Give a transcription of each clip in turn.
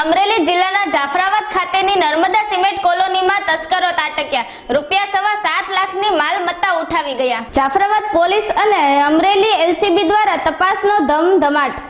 અમરેલી જિલ્લાના જાફરાબાદ ખાતેની નર્મદા સિમેન્ટ કોલોનીમાં તસ્કરો તાટક્યા. રૂપિયા સવા સાત લાખની માલ મત્તા ઉઠાવી ગયા. જાફરાબાદ પોલીસ અને અમરેલી એલસીબી દ્વારા તપાસનો ધમધમાટ.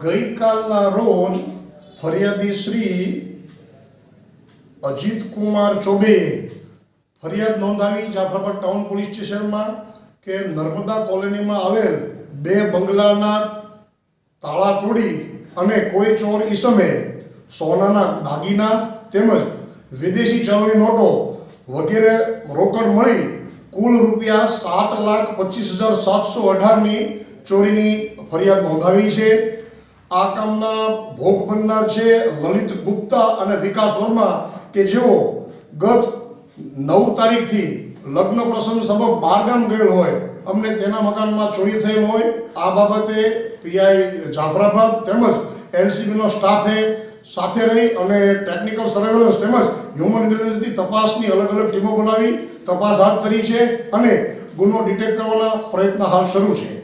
ગઈકાલના રોજ ફરિયાદી શ્રી અજીત કુમાર ચોબે ફરિયાદ નોંધાવી જાફરાબાદ ટાઉન પોલીસ સ્ટેશનમાં કે નર્મદા કોલોનીમાં આવેલ બે બંગલાના તાળા તોડી અને કોઈ ચોર ઈસમે સોનાના દાગીના તેમજ વિદેશી ચલણી નોટો વગેરે રોકડ મળી કુલ રૂપિયા સાત લાખ પચીસ હજાર સાતસો અઢારની ચોરીની ફરિયાદ નોંધાવી છે. આ કામના ભોગ બનનાર છે લલિત ગુપ્તા અને વિકાસ વર્મા કે જેઓ ગત નવ તારીખથી લગ્ન પ્રસંગ સબબ બહારગામ ગયેલ હોય. અમને તેના મકાનમાં ચોરી થયેલ હોય. આ બાબતે પીઆઈ જાફરાબાદ તેમજ એનસીબીનો સ્ટાફે સાથે રહી અને ટેકનિકલ સર્વેલન્સ તેમજ હ્યુમન ઇન્ટેલિજન્સની તપાસની અલગ અલગ ટીમો બનાવી તપાસ હાથ ધરી છે અને ગુનો ડિટેક્ટ કરવાના પ્રયત્ન હાલ શરૂ છે.